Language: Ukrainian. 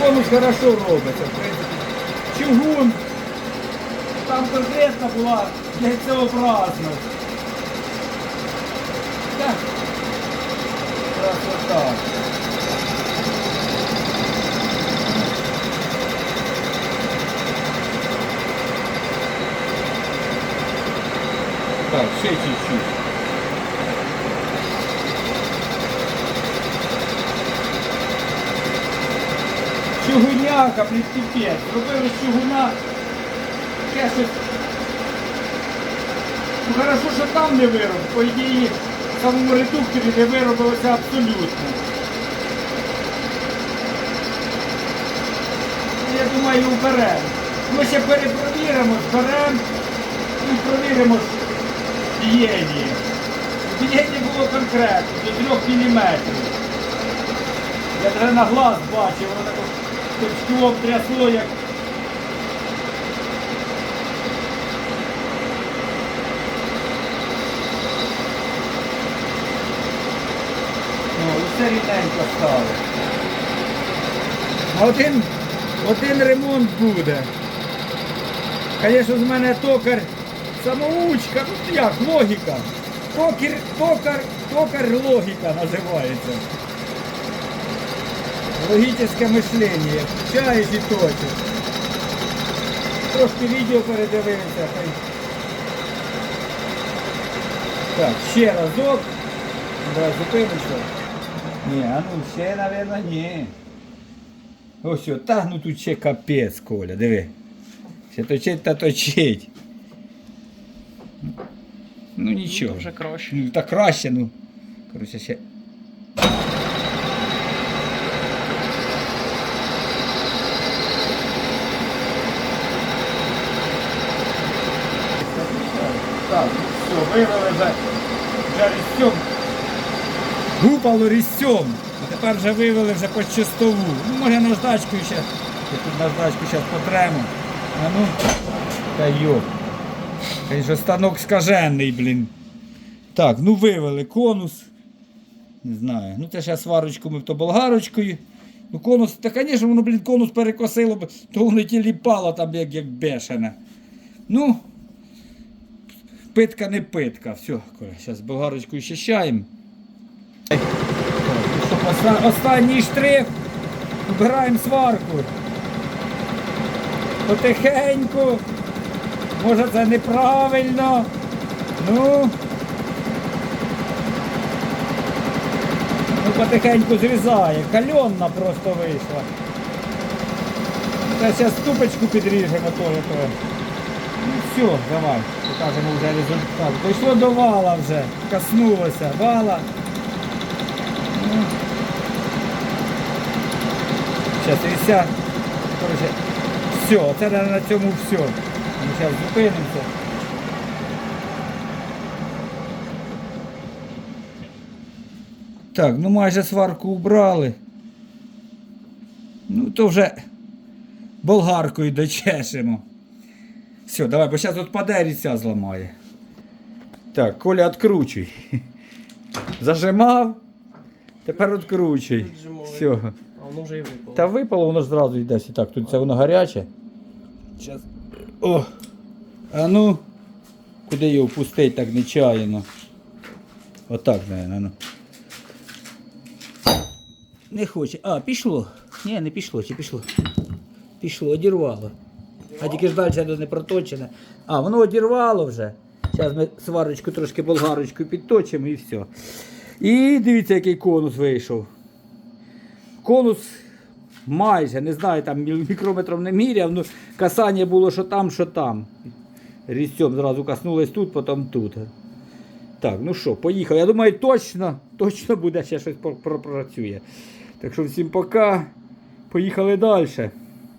Конус хорошо робиться, в принципі. Чугун. Там конкретно була яйцеобразна. Так. Красота. Так, ще чуть-чуть. Блін, піпець. Зробили з чугуна. Таке щось. Ну хорошо, що там не вироб, по ідеї в самому редукторі не виробилося абсолютно. Ну, Я думаю, уберемо. Ми ще перепровіримо, зберемо і провіримо бієння. Бієння було конкретно, до 3 мм. Я даже на глаз бачив, воно так точком трясло, як. Ну, усе рівненько стало. Один, один ремонт буде. Звісно, з мене токар самоучка, ну як, логіка. Токар, токар, токар логіка називається. Логическое мишлення. Включаєш і точиш. Трошки відео передивився. Так, ще разок. Давай зупинишся. Ні, а ну ще, мабуть, ні. Ось, о, та ну тут ще капець, Коля, диви. Ще точить та точить. Ну нічого. Вже краще. Ну так краще, ну. Короче, ще. Так, все, вивели вже, вже різцем. Гупало різцем. А тепер вже вивели вже по чистову. Ну, може наждачку ще. Тут наждачку зараз потремо. А ну. Та йоп. Конечно, станок скажений, блін. Так, ну вивели конус. Не знаю. Ну це ще сварочку ми то болгарочкою. Ну конус, та звісно, воно, блін, конус перекосило, б, то воно ті ліпало там як, як бешене. Ну, питка не питка. Все, зараз що, оста- Останній штрих. Убираємо сварку. Потихеньку. Може це неправильно. Ну. Ну потихеньку зрізає. Кальонна просто вийшла. Зараз ступочку підріжемо то. Ну все, давай, покажемо вже результат. Дійшло до вала вже, коснулося вала. Ну. Зараз вися. Короче, все, це на цьому все. Ми зараз зупинимося. Так, ну майже сварку убрали. Ну, то вже болгаркою дочешемо. Все, давай, бо зараз тут паде різця зламає. Так, Коля, відкручуй. Зажимав, тепер відкручуй. Все. А воно вже і випало. Та випало, воно ж зразу йде і так. Тут це воно гаряче. Зараз. О! А ну. Куди його пустить так нечаянно? Отак, наверное, ну. Не хоче. А, пішло. Ні, не пішло, чи пішло. Пішло, одірвало. А тільки ж далі не проточене. А, воно одірвало вже. Зараз ми сварочку трошки болгарочкою підточимо і все. І дивіться, який конус вийшов. Конус майже, не знаю, там мікрометром не міряв, ну касання було що там, що там. Різцем зразу коснулось тут, потім тут. Так, ну що, поїхав. Я думаю, точно, точно буде ще щось пропрацює. Так що всім пока. Поїхали далі.